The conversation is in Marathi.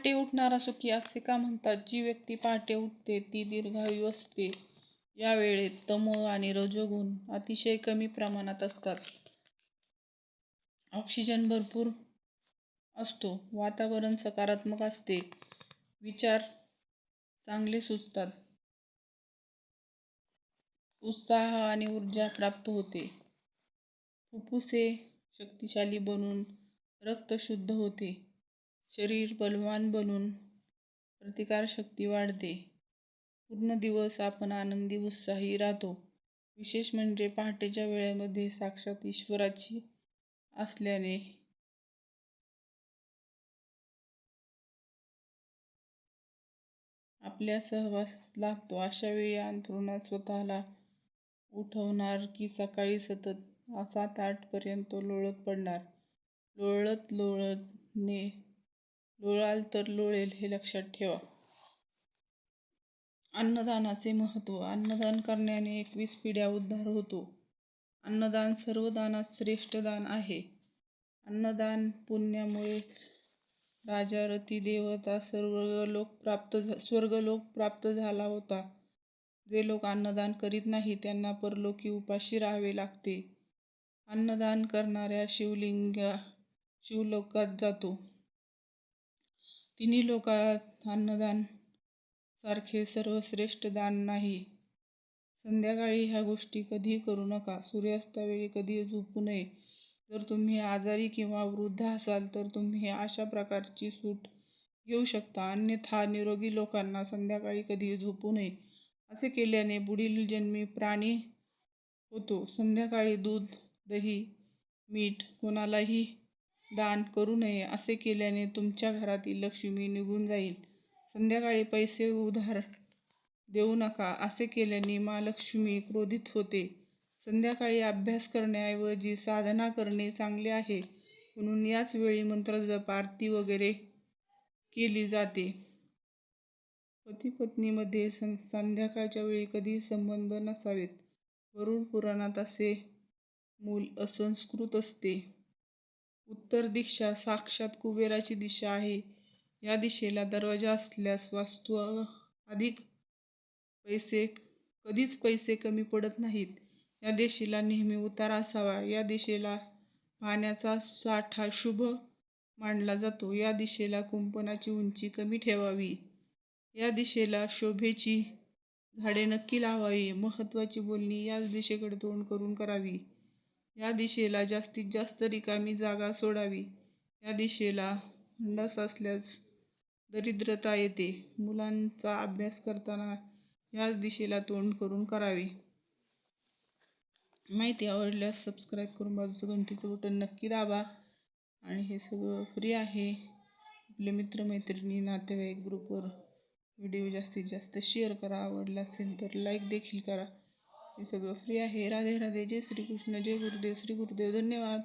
पहाटे उठणारा सुखी असे का म्हणतात जी व्यक्ती पहाटे उठते ती दीर्घायू असते. या वेळेत तमो आणि रजोगुण अतिशय कमी प्रमाणात असतात. ऑक्सिजन भरपूर असतो वातावरण सकारात्मक असते विचार चांगले सुचतात. उत्साह आणि ऊर्जा प्राप्त होते. फुफ्फुसे शक्तिशाली बनून रक्त शुद्ध होते. शरीर बलवान बनून प्रतिकारशक्ती वाढते. पूर्ण दिवस आपण आनंदी उत्साही राहतो. विशेष म्हणजे पहाटेच्या वेळेमध्ये साक्षात ईश्वराची असल्याने. आपल्या सहवास लागतो. अशा वेळी अंथरुणात स्वतःला उठवणार की सकाळी सतत सात आठपर्यंत लोळत पडणार. लोळत लोळतने लोळाल तर लोळेल हे लक्षात ठेवा. अन्नदानाचे महत्त्व. अन्नदान करण्याने एकवीस पिढ्या उद्धार होतो. अन्नदान सर्व दानात श्रेष्ठ दान आहे. अन्नदान पुण्यामुळेच राजा रती देवता स्वर्गलोक प्राप्त स्वर्गलोक प्राप्त झाला होता. जे लोक अन्नदान करीत नाही त्यांना परलोकी उपाशी राहावे लागते. अन्नदान करणाऱ्या शिवलिंगा शिवलोकात जातो. तिन्ही लोकात अन्नदान सारखे सर्वश्रेष्ठ दान नाही. संध्याकाळी ह्या गोष्टी कधीही करू नका. सूर्यास्तावेळी कधी झोपू नये. जर तुम्ही आजारी किंवा वृद्ध असाल तर तुम्ही अशा प्रकारची सूट घेऊ शकता. अन्यथा निरोगी लोकांना संध्याकाळी कधीही झोपू नये. असे केल्याने पुढील जन्मी प्राणी होतो. संध्याकाळी दूध दही मीठ कोणालाही दान करू नये असे केल्याने तुमच्या घरातील लक्ष्मी निघून जाईल. संध्याकाळी पैसे उधार देऊ नका असे केल्याने महालक्ष्मी क्रोधित होते. संध्याकाळी अभ्यास करण्याऐवजी साधना करणे चांगले आहे म्हणून याच वेळी मंत्रजप आरती वगैरे केली जाते. पती पत्नीमध्ये संध्याकाळच्या वेळी कधीही संबंध नसावेत. वरुण पुराणात असे मूल असंस्कृत असते. उत्तर दिशा साक्षात कुबेराची दिशा आहे. या दिशेला दरवाजा असल्यास वास्तू अधिक पैसे कधीच पैसे कमी पडत नाहीत. या दिशेला नेहमी उतार असावा. या दिशेला पाण्याचा साठा शुभ मानला जातो. या दिशेला कुंपणाची उंची कमी ठेवावी. या दिशेला शोभेची झाडे नक्की लावावी. महत्त्वाची बोलणी याच दिशेकडे तोंड करून करावी. या दिशेला जास्तीत जास्त रिकामी जागा सोडावी. या दिशेला अंडास असल्यास दरिद्रता येते. मुलांचा अभ्यास करताना याच दिशेला तोंड करून करावे. माहिती आवडल्यास सबस्क्राईब करून बाजूचं घंटीचं बटन नक्की दाबा. आणि हे सगळं फ्री आहे. आपले मित्रमैत्रिणी नातेवाईक ग्रुपवर व्हिडिओ जास्तीत जास्त शेअर करा. आवडला असेल तर लाईक देखील करा. हे सगळं फ्री आहे. राधे राधे जय श्रीकृष्ण जय गुरुदेव श्री गुरुदेव धन्यवाद.